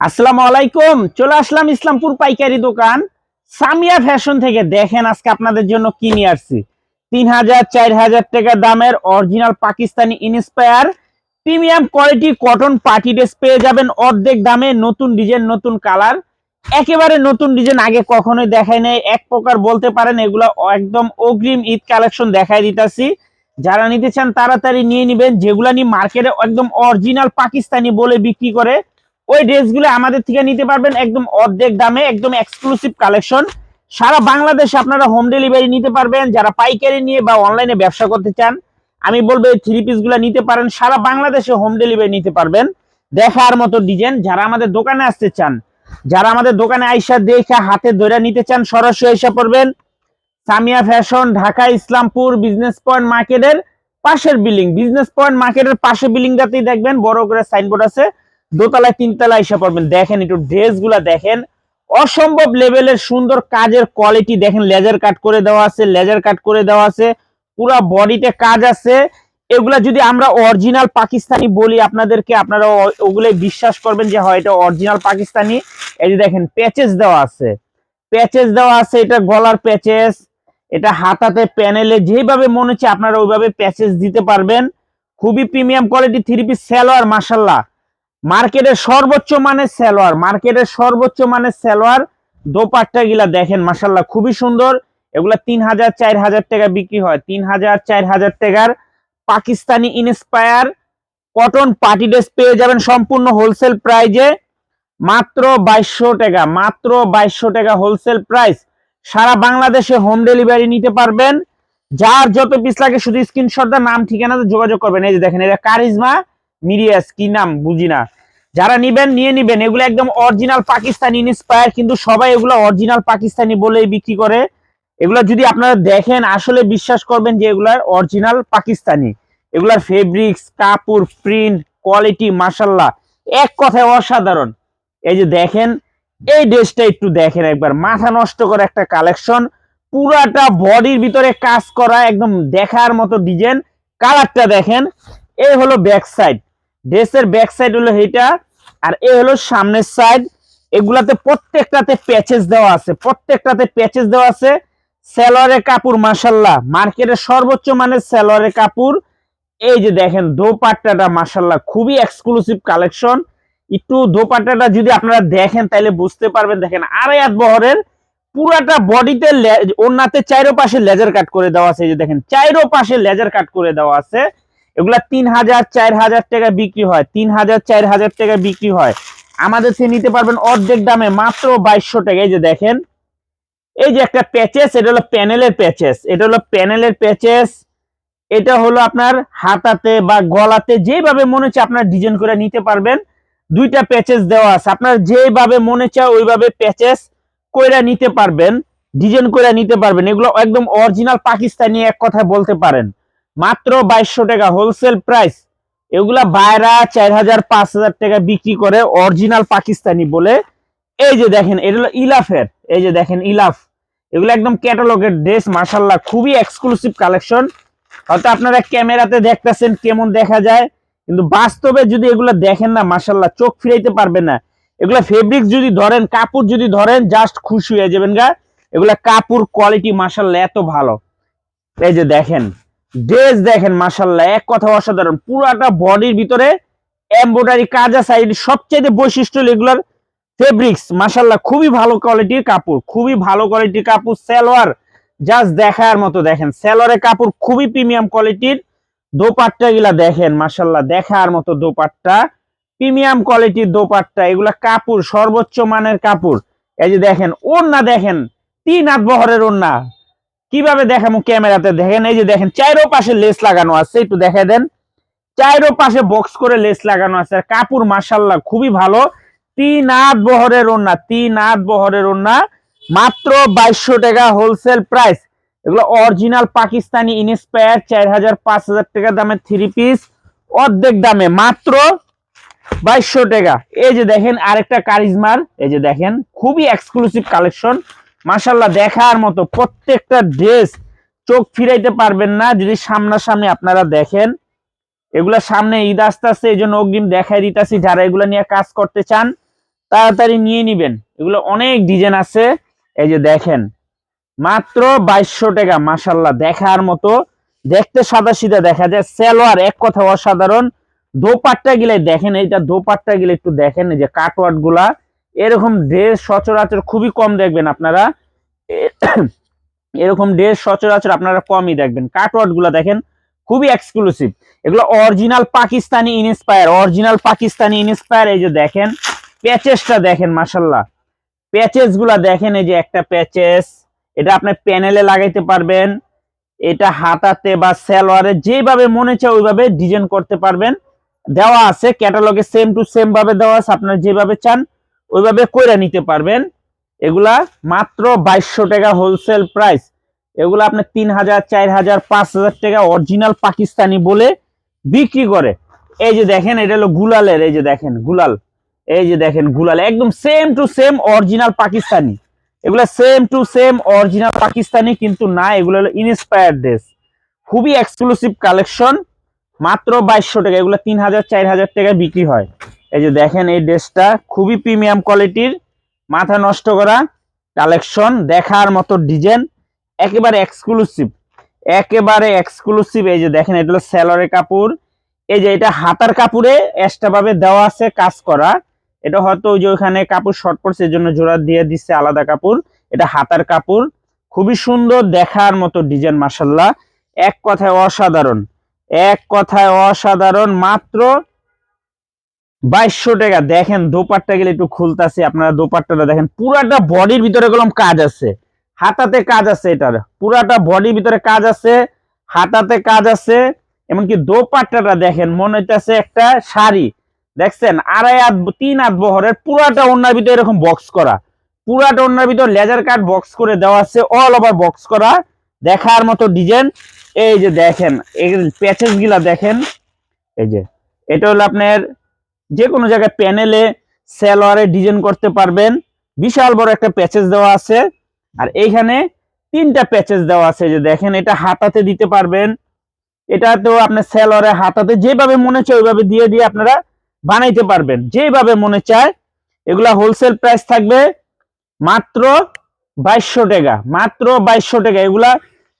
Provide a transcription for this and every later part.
আসসালামু আলাইকুম, চলে আসলাম ইসলামপুর পাইকারি দোকান। সামিয়া ফ্যাশন থেকে দেখেন আজকে আপনাদের জন্য কি নিয়ে আসছি। তিন হাজার, চার হাজার টাকা দামের original Pakistani inspire. Premium quality cotton party dress পেয়ে যাবেন অর্ধেক দামে, নতুন ডিজাইন, নতুন কালার। একেবারে নতুন ডিজাইন আগে কখনোই দেখায় নাই, এক প্রকার বলতে পারেন এগুলো একদম অগ্রিম ঈদ কালেকশন দেখাই দিতেছি। যারা নিতে চান তাড়াতাড়ি নিয়ে নিবেন, যেগুলা নিয়ে মার্কেটে একদম অরিজিনাল পাকিস্তানি বলে বিক্রি করে ওই ড্রেসগুলো আমাদের থেকে নিতে পারবেন একদম অর্ধেক দামে, একদম এক্সক্লুসিভ কালেকশন সারা বাংলাদেশে আপনারা হোম ডেলিভারি নিতে পারবেন, যারা পাইকারি নিয়ে বা অনলাইনে ব্যবসা করতে চান। আমি বলব এই থ্রি পিসগুলা নিতে পারেন, সারা বাংলাদেশে হোম ডেলিভারি নিতে পারবেন। দেখার মতো ডিজাইন যারা আমাদের দোকানে আসতে চান, যারা আমাদের দোকানে আইসা দেখে হাতে ধরে নিতে চান, সরাসরি আইসা পড়বেন Samia fashion Dhaka, Islampur business point মার্কেটের পাশের বিল্ডিং বিজনেস পয়েন্ট মার্কেটের পাশে বিল্ডিংটাতেই দেখবেন, বড় করে সাইনবোর্ড আছে। দোতলায়, তিনতলায় এসে পড়বেন। দেখেন একটু ড্রেসগুলা দেখেন। অসম্ভব লেভেলের সুন্দর কাজের কোয়ালিটি দেখেন লেজার কাট করে দেওয়া আছে লেজার কাট করে দেওয়া আছে। পুরা বডিতে কাজ আছে। এগুলা যদি আমরা অরিজিনাল পাকিস্তানি বলি আপনাদেরকে, আপনারা ওগুলাই বিশ্বাস করবেন যে, হয়, এটা অরিজিনাল পাকিস্তানি। এই যে দেখেন প্যাচেস দেওয়া আছে। প্যাচেস দেওয়া আছে, এটা গলার প্যাচেস এটা হাতাতে প্যানেলে যেভাবে মনে হচ্ছে আপনারা ওইভাবে প্যাচেস দিতে পারবেন। খুবই premium quality three piece salwar মাসাল্লাহ মার্কেটের সর্বোচ্চ মানের সালোয়ার, মার্কেটের সর্বোচ্চ মানের সালোয়ার দোপাট্টা গিলা দেখেন মাসাল্লাহ খুবই সুন্দর। এগুলা তিন হাজার চার হাজার টাকা বিক্রি হয়। তিন হাজার চার হাজার টাকার Pakistani inspire cotton party dress পেয়ে যাবেন সম্পূর্ণ হোলসেল প্রাইজে মাত্র বাইশশো টাকা, মাত্র বাইশশো টাকা হোলসেল প্রাইস সারা বাংলাদেশে হোম ডেলিভারি নিতে পারবেন। যার যত পিস লাগে শুধু স্ক্রিনশট দা নাম ঠিকানাতে যোগাযোগ করবেন। এই যে দেখেন এটা কারিজমা মিরিয়াস, কি নাম? বুঝি না। যারা নিবেন, নিয়ে নিবেন। এগুলো একদম অরিজিনাল পাকিস্তানি ইন্সপায়ার কিন্তু সবাই এগুলো অরিজিনাল পাকিস্তানি বলেই বিক্রি করে। এগুলো যদি আপনারা দেখেন, আসলে বিশ্বাস করবেন যে এগুলার অরিজিনাল পাকিস্তানি। এগুলার ফেব্রিক্স কাপড় প্রিন্ট কোয়ালিটি মাসাল্লাহ এক কথায় অসাধারণ। এই যে দেখেন, এই ড্রেসটা একটু দেখেন একবার। মাথা নষ্ট করে একটা কালেকশন পুরাটা বডির ভিতরে কাজ করা, একদম দেখার মতো ডিজাইন কালারটা দেখেন, এই হলো ব্যাক সাইড ড্রেসের ব্যাক সাইড হলো এইটা, আর এই হলো সামনের সাইড। এগুলাতে প্রত্যেকটাতে প্যাচেস দেওয়া আছে, প্রত্যেকটাতে প্যাচেস দেওয়া আছে। সেলরের কাপড় মাসাল্লাহ মার্কেটের সর্বোচ্চ মানের সেলরের কাপড়। এই যে দেখেন, দোপাট্টাটা মাসাল্লাহ খুবই এক্সক্লুসিভ কালেকশন একটু দোপাট্টাটা যদি আপনারা দেখেন তাহলে বুঝতে পারবেন। দেখেন, আড়াই হাত বহরের পুরাটা বডিতে ওনাতে চাইরো পাশে লেজার কাট করে দেওয়া আছে। এই যে দেখেন চাইরো পাশে লেজার কাট করে দেওয়া আছে। এগুলা তিন হাজার, চার হাজার টাকা বিক্রি হয়। তিন হাজার, চার হাজার টাকা বিক্রি হয়। আমাদের থেকে নিতে পারবেন অর্ধেক দামে মাত্র বাইশশো টাকা। এই যে দেখেন, এই যে একটা প্যাচেস এটা হলো প্যানেলের প্যাচেস এটা হলো প্যানেলের প্যাচেস এটা হলো আপনার হাতাতে বা গলাতে যেভাবে মনে হচ্ছে আপনার ডিজাইন করে নিতে পারবেন। দুইটা প্যাচেস দেওয়া আছে। আপনার যেভাবে মনে চায় ওইভাবে প্যাচেস কইরা নিতে পারবেন ডিজাইন করে নিতে পারবেন। এগুলো একদম অরিজিনাল পাকিস্তানি এক কথায় বলতে পারেন। মাত্র বাইশশো টাকা হোলসেল প্রাইস এগুলা বাইরা চার হাজার, পাঁচ হাজার টাকা বিক্রি করে অরিজিনাল পাকিস্তানি বলে। এই যে দেখেন, এটা হলো ইলাফের। এই যে দেখেন, ইলাফ। এগুলো একদম ক্যাটালগের ড্রেস মাসাল্লাহ খুবই এক্সক্লুসিভ কালেকশন হয়তো আপনারা ক্যামেরাতে দেখতেছেন, কেমন দেখা যায়। কিন্তু বাস্তবে যদি এগুলো দেখেন না মাসাল্লাহ চোখ ফিরাইতে পারবেন না। এগুলা ফেব্রিক যদি ধরেন, কাপড় যদি ধরেন জাস্ট খুশি হয়ে যাবেন গা। এগুলা কাপড় কোয়ালিটি মাসাল্লাহ এত ভালো। এই যে দেখেন। ড্রেস দেখেন মাসাল্লাহ এক কথা অসাধারণ। পুরাটা বডির ভিতরে এমব্রয়ডারি কাজ আছে সবচেয়ে বৈশিষ্ট্য এগুলার ফেব্রিক্স মাসাল্লাহ খুবই ভালো কোয়ালিটির কাপড়, খুবই ভালো কোয়ালিটির কাপড়, সালোয়ার। জাস্ট দেখার মতো দেখেন, সালোয়ারের কাপড় খুবই প্রিমিয়াম কোয়ালিটির দোপাট্টা গুলা দেখেন মাসাল্লাহ দেখার মতো দোপাট্টা। প্রিমিয়াম কোয়ালিটির দোপাট্টা, এগুলা কাপড়, সর্বোচ্চ মানের কাপড়। এই যে দেখেন, ওড়না দেখেন, তিন হাত বহরের ওড়না। কীভাবে দেখামো ক্যামেরাতে? দেখেন, এই যে দেখেন চাইরো পাশে লেস লাগানো আছে, একটু দেখে দেন। চাইরো পাশে বক্স করে লেস লাগানো আছে। আর কাপড় মাসাল্লাহ খুবই ভালো। তিন হাত বহরের ওড়না, তিন হাত বহরের ওড়না। মাত্র বাইশশো টাকা হোলসেল প্রাইস এগুলো অরিজিনাল পাকিস্তানি ইনস্পায়ার চার হাজার, পাঁচ হাজার টাকা দামের থ্রি পিস অর্ধেক দামে, মাত্র বাইশশো টাকা। এই যে দেখেন, আরেকটা কারিজমার এই যে দেখেন, খুবই এক্সক্লুসিভ কালেকশন মাসাল্লাহ দেখার মতো প্রত্যেকটা ড্রেস চোখ ফিরাইতে পারবেন না, যদি সামনাসামনি আপনারা দেখেন। এগুলা সামনে ঈদ আসতে আসতে এই জন্য অগ্রিম দেখাই দিতেছি, যারা এগুলা নিয়ে কাজ করতে চান, তাড়াতাড়ি নিয়ে নিবেন। এগুলো অনেক ডিজাইন আছে, এই যে দেখেন। মাত্র বাইশশো টাকা মাসাল্লাহ দেখার মতো। দেখতে সাদা সিধা দেখা যায়, সেলোয়ার এক কথা অসাধারণ। দোপাট্টা গিলে দেখেন, এইটা দোপাট্টা গিলে একটু দেখেন, এই যে কাটওয়ার্ডগুলা এরকম ড্রেস সচরাচর খুবই কম দেখবেন আপনারা। এরকম ড্রেস সচরাচর আপনারা কমই দেখবেন। কাটওয়ার্ডগুলা দেখেন, খুবই এক্সক্লুসিভ এগুলো original Pakistani inspire original Pakistani inspire এই যে দেখেন প্যাচেসটা দেখেন মাসাল্লাহ প্যাচেসগুলা দেখেন, এই যে একটা প্যাচেস এটা আপনি প্যানেলে লাগাইতে পারবেন। এটা হাতাতে বা সালোয়ারে যেভাবে মনে চায় ওইভাবে ডিজাইন করতে পারবেন। দেওয়া আছে ক্যাটালগে সেম টু সেম ভাবে দেওয়া আছে, আপনারা যেভাবে চান ওইভাবে কইরা নিতে পারবেন। এগুলা মাত্র বাইশশো টাকা হোলসেল প্রাইস এগুলো আপনি তিন হাজার, চার হাজার, পাঁচ হাজার টাকা অরিজিনাল পাকিস্তানি বলে বিক্রি করে। এই যে দেখেন, এটা হলো গুলালের, এই যে দেখেন, গুলাল। এই যে দেখেন, গুলাল। একদম same to same original Pakistani. এগুলো same to same original Pakistani, কিন্তু না, এগুলো হলো ইনস্পায়ার ড্রেস খুবই এক্সক্লুসিভ কালেকশন মাত্র বাইশশো টাকা। এগুলো তিন হাজার, চার হাজার টাকায় বিক্রি হয়। এই যে দেখেন, এই ড্রেসটা খুবই প্রিমিয়াম কোয়ালিটির মাথা নষ্ট করা কালেকশন দেখার মতো ডিজাইন একেবারে এক্সক্লুসিভ একেবারে এক্সক্লুসিভ এই যে দেখেন, এটা হলো স্যালোয়ারের কাপড়। এই যে এটা হাতার কাপড়ে এক্সট্রা ভাবে দেওয়া আছে কাজ করা। এটা হয়তো ওই যে ওখানে কাপড় শর্ট পড়ছে এর জন্য জোড়া দিয়ে দিচ্ছে আলাদা কাপড়। এটা হাতার কাপড়। খুবই সুন্দর দেখার মতো ডিজাইন মাসাল্লাহ এক কথায় অসাধারণ। এক কথায় অসাধারণ। মাত্র বাইশশো টাকা। দেখেন, দোপাট্টা গেলে একটু খুলতাছি, আপনারা দোপাট্টাটা দেখেন। পুরাটা বডির ভিতরে গেলাম কাজ আছে। হাতাতে কাজ আছে এটার। পুরাটা বডির ভিতরে কাজ আছে, হাতাতে কাজ আছে, এমনকি দোপাট্টাটা দেখেন, মনে হইতেছে একটা শাড়ি। দেখছেন, আড়াই হাত, তিন হাত বহরের পুরাটা ওনার ভিতরে এরকম বক্স করা। পুরাটা ওনার ভিতর লেজার কাট বক্স করে দেওয়া আছে অল ওভার বক্স করা। দেখার মতো ডিজাইন এই যে দেখেন এই প্যাচেসগুলা দেখেন। এই যে, এটা হলো আপনার যে কোনো জায়গায় প্যানেলে সেলোয়ারে ডিজাইন করতে পারবেন। বিশাল বড় একটা প্যাচেস দেওয়া আছে। আর এইখানে তিনটা প্যাচেস দেওয়া আছে যে দেখেন, এটা হাতাতে দিতে পারবেন। এটা তো আপনার সেলোয়ারে হাতাতে যেভাবে মনে চায় ওইভাবে দিয়ে দিয়ে আপনারা বানাইতে পারবেন। যেভাবে মনে চায়, এগুলা হোলসেল প্রাইস থাকবে মাত্র বাইশশো টাকা। মাত্র বাইশশো টাকা। এগুলা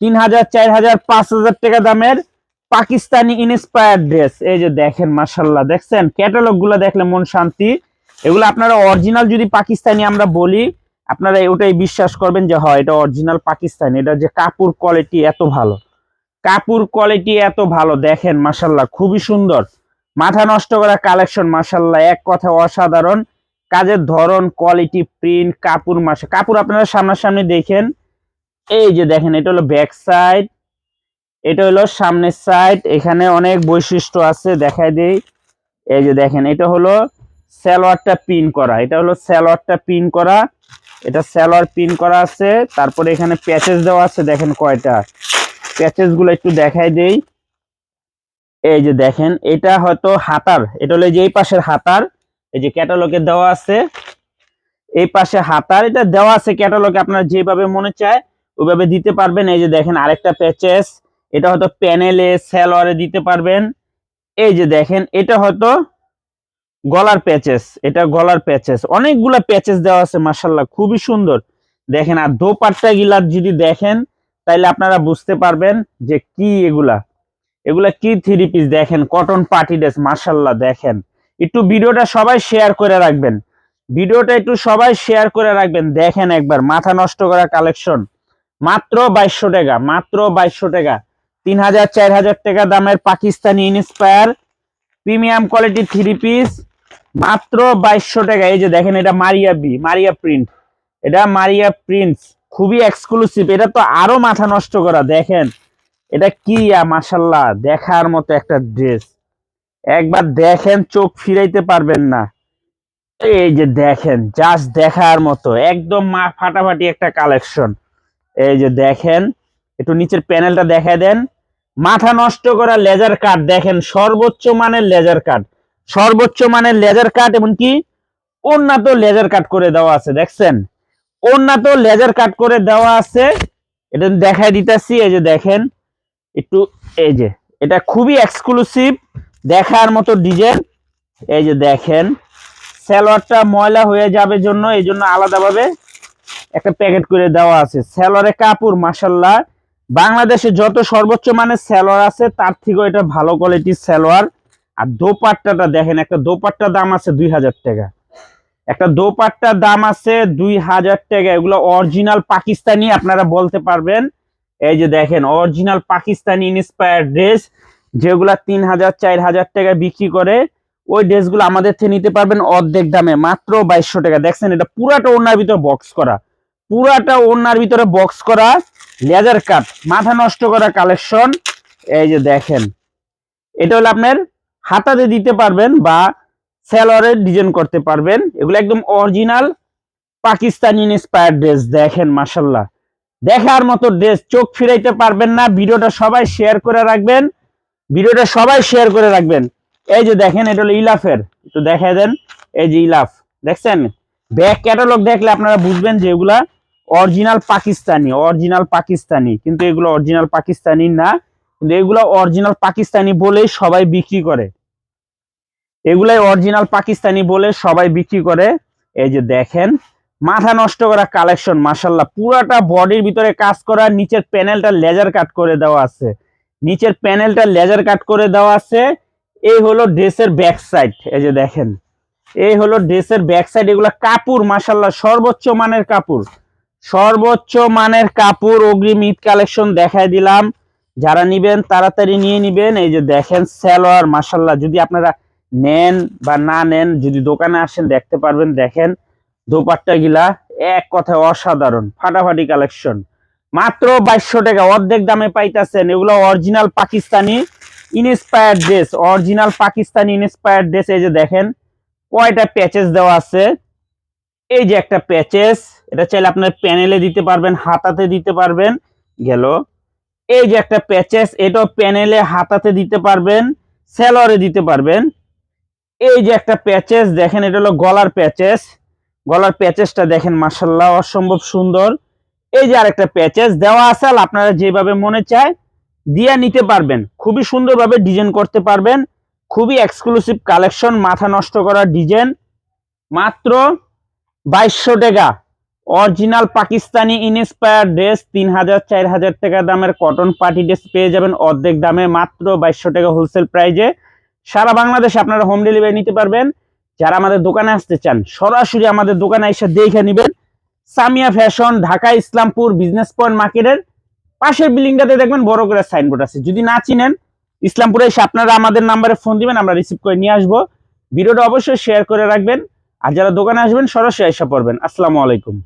তিন হাজার, চার হাজার, পাঁচ হাজার টাকা দামের পাকিস্তানি ইনস্পায়ার ড্রেস এই যে দেখেন মাসাল্লাহ দেখছেন? ক্যাটালগগুলো দেখলে মন শান্তি। এগুলো আপনারা অরিজিনাল যদি পাকিস্তানি আমরা বলি, আপনারা ওটাই বিশ্বাস করবেন যে, হয়, এটা অরিজিনাল পাকিস্তানি। এটা যে কাপড় কোয়ালিটি এত ভালো। কাপড় কোয়ালিটি এত ভালো। দেখেন মাসাল্লাহ খুবই সুন্দর। মাথা নষ্ট করা কালেকশন মাসাল্লাহ এক কথা অসাধারণ। কাজের ধরন কোয়ালিটি প্রিন্ট কাপড় মাসে কাপড় আপনারা সামনাসামনি দেখেন। এই যে দেখেন, এটা হলো ব্যাক সাইড এটা হলো সামনের সাইড এখানে অনেক বৈশিষ্ট্য আছে, দেখাই দেই। এই যে দেখেন, এটা হলো সালোয়ারটা পিন করা, এটা হলো সালোয়ারটা পিন করা। এটা সালোয়ার পিন করা আছে, তারপরে এখানে প্যাচেস দেওয়া আছে, দেখেন কয়টা। প্যাচেসগুলো একটু দেখাই দেই। এই যে দেখেন, এটা হয়তো হাতার, এটা হলো যে এই পাশের হাতার, এই যে ক্যাটালগে দেওয়া আছে। এই পাশে হাতার, এটা দেওয়া আছে ক্যাটালগে আপনার যেভাবে মনে চায়, ওইভাবে দিতে পারবেন। এই যে দেখেন, আরেকটা প্যাচেস এটা হয়তো প্যানেলে সালোয়ারে দিতে পারবেন। এই যে দেখেন, এটা হয়তো গলার প্যাচেস, এটা গলার প্যাচেস। অনেকগুলা প্যাচেস দেওয়া আছে মার্শাল্লাহ খুবই সুন্দর। দেখেন, আর দোপাট্টা গিলা যদি দেখেন, তাইলে আপনারা বুঝতে পারবেন যে কি এগুলা। এগুলা কি থ্রি পিস দেখেন কটন পার্টি ড্রেস মার্শাল্লাহ দেখেন। একটু ভিডিওটা সবাই শেয়ার করে রাখবেন। ভিডিওটা একটু সবাই শেয়ার করে রাখবেন। দেখেন একবার, মাথা নষ্ট করা কালেকশন মাত্র বাইশশো টাকা, মাত্র বাইশশো টাকা। তিন হাজার চার হাজার টাকা দামের Pakistani inspire premium quality three piece মাত্র বাইশশো টাকা। এই যে দেখেন, এটা মারিয়া বি মারিয়া প্রিন্ট এটা মারিয়া প্রিন্টস খুবই এক্সক্লুসিভ এটা তো আরও মাথা নষ্ট করা, দেখেন। এটা কি মাসাল্লাহ দেখার মতো একটা ড্রেস একবার দেখেন, চোখ ফিরাইতে পারবেন না। এই যে দেখেন জাস্ট দেখার মতো, একদম মা ফাটাফাটি একটা কালেকশন এই যে দেখেন, একটু নিচের প্যানেলটা দেখা দেন। মাথা নষ্ট করা লেজার কাট দেখেন সর্বোচ্চ মানের লেজার কাট সর্বোচ্চ মানের লেজার কাট এমনকি উন্নত লেজার কাট করে দেওয়া আছে, দেখছেন? উন্নত লেজার কাট করে দেওয়া আছে। এটা দেখাই দিতেছি, এই যে দেখেন, একটু এই যে, এটা খুবই এক্সক্লুসিভ দেখার মতো ডিজাইন এই যে দেখেন স্যালোয়ারটা ময়লা হয়ে যাবে জন্য, এই জন্য আলাদাভাবে একটা প্যাকেট করে দেওয়া আছে। স্যালোয়ারে কাপড় মাসাল্লাহ বাংলাদেশে যত সর্বোচ্চ মানের স্যালোয়ার আছে, তার থেকেও এটা ভালো কোয়ালিটির স্যালোয়ার আর দোপাট্টাটা দেখেন, একটা দোপাট্টার দাম আছে দুই হাজার টাকা। একটা দোপাট্টার দাম আছে দুই হাজার টাকা। এগুলো অরিজিনাল পাকিস্তানি, আপনারা বলতে পারবেন। এই যে দেখেন অরিজিনাল পাকিস্তানি ইন্সপায়ার ড্রেস যেগুলা তিন হাজার, চার হাজার টাকা বিক্রি করে। ওই ড্রেসগুলো আমাদের থেকে নিতে পারবেন অর্ধেক দামে, মাত্র বাইশশো টাকা। দেখছেন, এটা পুরাটা ওনার ভিতরে বক্স করা। পুরাটা ওনার ভিতরে বক্স করা। লেজার কাট, মাথা নষ্ট করা কালেকশন এই যে দেখেন। এটা হলো আপনার হাতাতে দিতে পারবেন বা সেলরে ডিজাইন করতে পারবেন। এগুলো একদম অরিজিনাল পাকিস্তানি ইন্সপায়ার ড্রেস দেখেন মাসাল্লাহ দেখার মতো ড্রেস চোখ ফিরাইতে পারবেন না। ভিডিওটা সবাই শেয়ার করে রাখবেন। ভিডিওটা সবাই শেয়ার করে রাখবেন। এই যে দেখেন, এটা হলো ইলাফের। একটু দেখা দেন। এই যে ইলাফ, দেখছেন? ব্যাক ক্যাটালগ দেখলে আপনারা বুঝবেন যে এগুলা অরিজিনাল পাকিস্তানি অরিজিনাল পাকিস্তানি। কিন্তু এগুলো অরিজিনাল পাকিস্তানি না, কিন্তু এগুলো অরিজিনাল পাকিস্তানি বলেই সবাই বিক্রি করে। এগুলাই অরিজিনাল পাকিস্তানি বলে সবাই বিক্রি করে। এই যে দেখেন, মাথা নষ্ট করা কালেকশন মাসাল্লাহ পুরাটা বডির ভিতরে কাজ করা, নিচের প্যানেলটা লেজার কাট করে দেওয়া আছে। নিচের প্যানেলটা লেজার কাট করে দেওয়া আছে। এই হলো ড্রেসের ব্যাক সাইড এই যে দেখেন। এই হলো ড্রেসের ব্যাক সাইড এগুলো কাপড় মাসাল্লাহ সর্বোচ্চ মানের কাপড়। সর্বোচ্চ মানের কাপড় অগ্রিম ঈদ কালেকশন দেখাই দিলাম। যারা নিবেন, তাড়াতাড়ি নিয়ে নিবেন। এই যে দেখেন, সালোয়ার মাসাল্লাহ যদি আপনারা নেন বা না নেন, যদি দোকানে আসেন, দেখতে পারবেন। দেখেন, দোপাট্টা গিলা এক কথায় অসাধারণ, ফাটাফাটি কালেকশন। মাত্র বাইশশো টাকা, অর্ধেক দামে পাইতেছেন। এগুলো original Pakistani inspired dress original Pakistani inspired dress এই যে দেখেন, কয়টা প্যাচেস দেওয়া আছে? এই যে একটা প্যাচেস এটা চাইলে আপনার প্যানেলে দিতে পারবেন, হাতাতে দিতে পারবেন। গেল। এই যে একটা প্যাচেস, এটাও প্যানেলে, হাতাতে দিতে পারবেন সেলরে দিতে পারবেন। এই যে একটা প্যাচেস, দেখেন এটা হলো গলার প্যাচেস। গলার প্যাচেসটা দেখেন মাসাল্লাহ অসম্ভব সুন্দর। এই যে আরেকটা প্যাচেস, দেওয়া আছে আপনারা যেভাবে মনে চায় দিয়ে নিতে পারবেন। খুবই সুন্দরভাবে ডিজাইন করতে পারবেন। খুবই এক্সক্লুসিভ কালেকশন মাথা নষ্ট করা ডিজাইন। মাত্র বাইশশো টাকা। অরিজিনাল পাকিস্তানি ইনস্পায়ার ড্রেস তিন হাজার চার হাজার টাকা দামের কটন পার্টি ড্রেস পেয়ে যাবেন অর্ধেক দামে, মাত্র বাইশশো টাকা হোলসেল প্রাইজে সারা বাংলাদেশে আপনারা হোম ডেলিভারি নিতে পারবেন। যারা আমাদের দোকানে আসতে চান, সরাসরি আমাদের দোকানে এসে দেখে নেবেন। Samia fashion Dhaka Islampur business point মার্কেটের পাশের বিল্ডিংটাতে দেখবেন বড় করে সাইনবোর্ড আছে। যদি না চিনেন, ইসলামপুরে এসে আপনারা আমাদের নাম্বারে ফোন দিবেন, আমরা রিসিভ করে নিয়ে আসব। ভিডিওটা অবশ্যই শেয়ার করে রাখবেন। আর যারা দোকানে আসবেন, সরাসরি এসে পড়বেন। আসসালামু আলাইকুম।